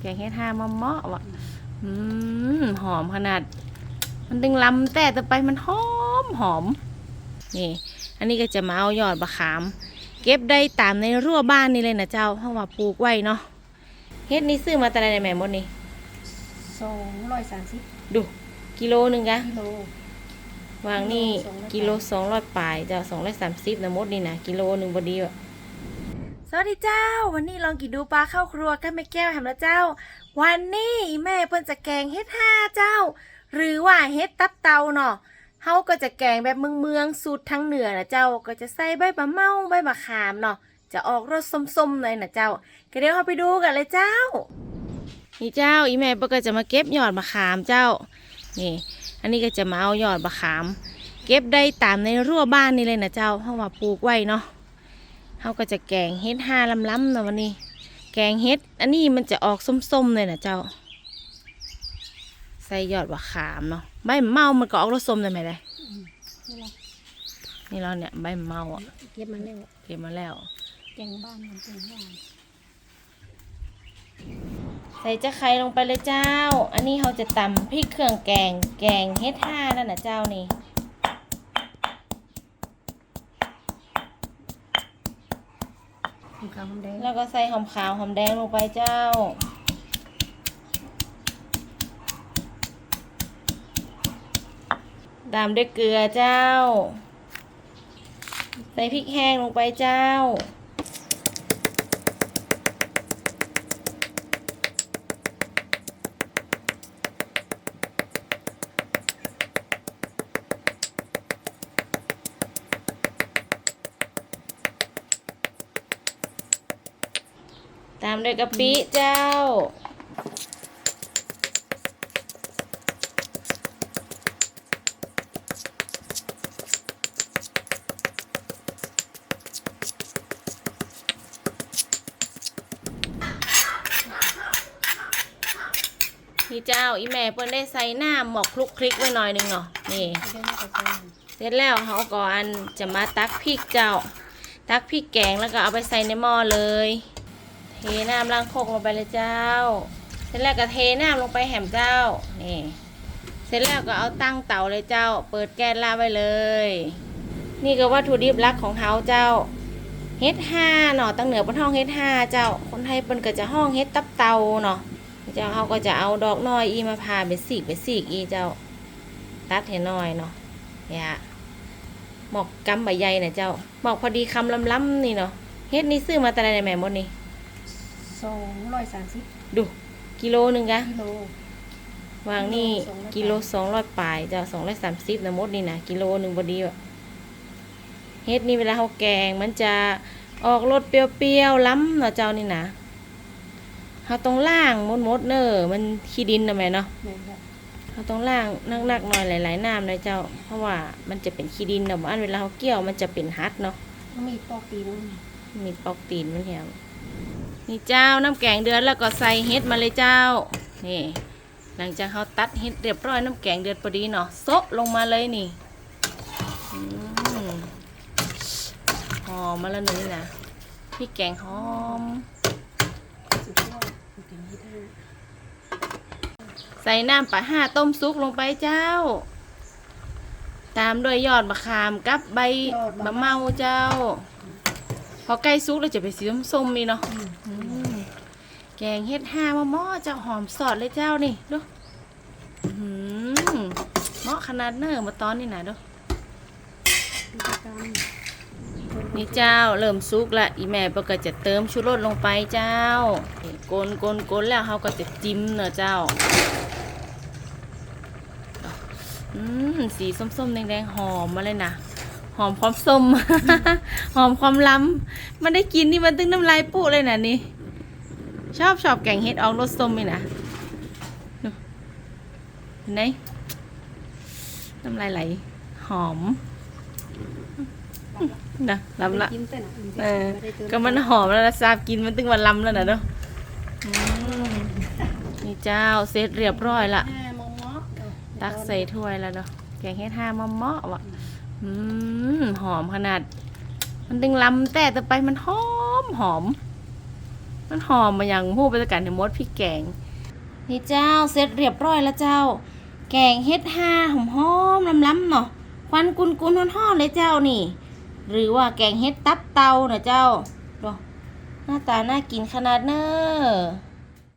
แกงเฮ็ดห้ามะเมาะวะอืมหอมขนาด มันดึงลำแต่แต่ไปมันหอมหอมนี่อันนี้ก็จะมาเอายอดบะขาม เก็บได้ตามในรั้วบ้านนี่เลยนะเจ้าเพราะว่าปลูกไว้เนาะเฮ็ดนี่ซื้อมาแต่ไหนแม่หมดนี่สองร้อยสามสิบดูกิโลหนึ่งกะกิโลวางนี่กิกิโลโลสองร้อยปลายเจ้าสองร้อยสามสิบนะมดนี่นะกิโลหนึ่งบดีวะ สวัสดีเจ้า วันนี้ลองกินดูปลาเข้าครัวกันแม่แก้วแฮมล้วเจ้า วันนี้แม่เพิ่นจะแกงเฮ็ดห้าเจ้า หรือว่าเฮ็ดตับเตาเนาะเฮาก็จะแกงแบบเมืองเมืองสูตรทางเหนือนะเจ้าก็จะใส่ใบบะเมาใบมะขามเนาะจะออกรสส้มๆเลยนะเจ้าก็เดี๋ยวเราไปดูกันเลยเจ้า นี่เจ้าอีแม่เพิ่นก็จะมาเก็บยอดมะขามเจ้า นี่ อันนี้ก็จะมาเอายอดมะขาม เก็บได้ตามในรั้วบ้านนี่เลยนะเจ้าเพราะว่าปลูกไว้เนาะ เขาก็จะแกงเฮ็ดห้าล้ำๆเนาะวันนี้ แกงเฮ็ด อันนี้มันจะออกส้มๆเลยนะเจ้า ใส่ยอดมะขามเนาะใบเมามันก็ออกรสส้มได้ไหมเลยนี่แหละนี่เราเนี่ยใบเมาอะเก็บมาแล้วเก็บมาแล้วแกงบ้านมันเป็นบ้านใส่จะไคร้ลงไปเลยเจ้า อันนี้เขาจะตำพริกเครื่องแกง แกงเฮ็ดห้านั่นนะเจ้านี่ มีขาวหอมแดงแล้วก็ใส่หอมขาวหอมแดงลงไปเจ้า ตามด้วยเกลือเจ้า ใส่พริกแห้งลงไปเจ้า ตามด้วยกะปิเจ้า นี่เจ้าอีแม่เปิ้นได้ใส่หน้าหมอกคลุกคลิกไว้หน่อยหนึงเนาะนี่ไม่ได้ไม่กระซังเสร็จแล้วเขาก็อันจะมาตักพริกเจ้า ตักพริกแกงแล้วก็เอาไปใส่ในหม้อเลย เทน้ำล้างโคกลงไปเลยเจ้า เสร็จแล้วก็เทน้ำลงไปแหมเจ้า นี่ เสร็จแล้วก็เอาตั้งเตาเลยเจ้า เปิดแก๊สลาไว้เลย นี่ก็วัตถุดิบหลักของเขาเจ้า เฮ็ดห้าเนาะตั้งเหนือเป็นห้องเฮ็ดห้าเจ้า คนไทยเป็นก็จะห้องเฮ็ดตับเตาเนาะ เจ้าเขาก็จะเอาดอกน้อยอีมาพาเป็นสีกเป็นสีกอีเจ้า ตัดให้น้อยเนาะเนี่ยหมอกกำใบใหญ่นะเจ้าหมอกพอดีคำล้ำๆนี่เนาะ เฮ็ดนี่ซื้อมาแต่ไหนแม่หมดนี่ สองร้อยสามสิบดู กิโลหนึ่งกะกิโล วางนี่กิกิโลโล200สองร้อยปลายเจ้าสองร้อยสามสิบนะมดนี่นะกิโลหนึ่งพอดีวะเฮ็ดนี่เวลาเขาแกงมันจะออกรสเปรี้ยวๆล้ำเนาะเจ้านี่นะเขาต้องล่างมดๆเนอะมันขี้ดินนะแม่เนาะแม่นแบบเขาต้องล่างนักๆหน่อยหลายๆน้ำนะเจ้า เพราะว่ามันจะเป็นขี้ดินเนาะอันเวลาเขาเกี่ยวมันจะเป็นฮัดเนาะมันมีปอกตีนมีปอกตีนมันแถว นี่เจ้าน้ำแกงเดือดแล้วก็ใส่เฮ็ดมาเลยเจ้า นี่ หลังจากเขาตัดเฮ็ดเรียบร้อยน้ำแกงเดือดพอดีเนาะโซะลงมาเลยนี่หอมมาแล้วนี่นะพี่แกงหอม ใส่น้ำปลาห้าต้มซุกลงไปเจ้า ตามด้วยยอดมะขามกับใบบะเมาเจ้า พอใกล้ซุกแล้วจะไปนสีส้มๆนี่เนาะอืมแกงเฮ็ดห้ามะหม้อเจ้าหอมสอดเลยเจ้านี่ดูอื้อหือเหมาะขนาดเนอมาตอนนี่นะดูกิจกรรมนี่เจ้าเริ่มซุกละอีแม่เปนก็จะเติมชูรสลงไปเจ้านี่กลนกลนกลแล้วเขาก็จะจิ้มเนอะเจ้าอืมสีส้มๆแดงๆหอมมาเลยนะ หอมความส้ม หอมความล้ำมันได้กินนี่มันตึงน้ำลายปุเลยนะนี่ ชอบชอบแกงเห็ดออกรสส้มนี่นะดูเห็นไหมน้ำลายไหล หอมนะลำละกินแต่น่ะเออไม่ได้เติก็มันหอมแล้วนะซาบกินมันตึงวันลำแล้วนะเนาะอืมนี่เจ้าเสร็จเรียบร้อยละห้ามอมอตักใส่ถ้วยแล้วเนาะแกงเฮ็ดห้ามะเมาะวะ อืมหอมขนาด มันดึงลำแต่แต่ไปมันหอมหอม มันหอมมาอย่างหู้ไปจากการในมดพริกแกง นี่เจ้าเสร็จเรียบร้อยแล้วเจ้า แกงเฮ็ดห่าหอมหอมๆล้ำเนาะควันกุนกุนๆห่อนเลยเจ้านี่ หรือว่าแกงเฮ็ดตับเตาเนะเจ้าดูหน้าตาน่ากินขนาดเน้อ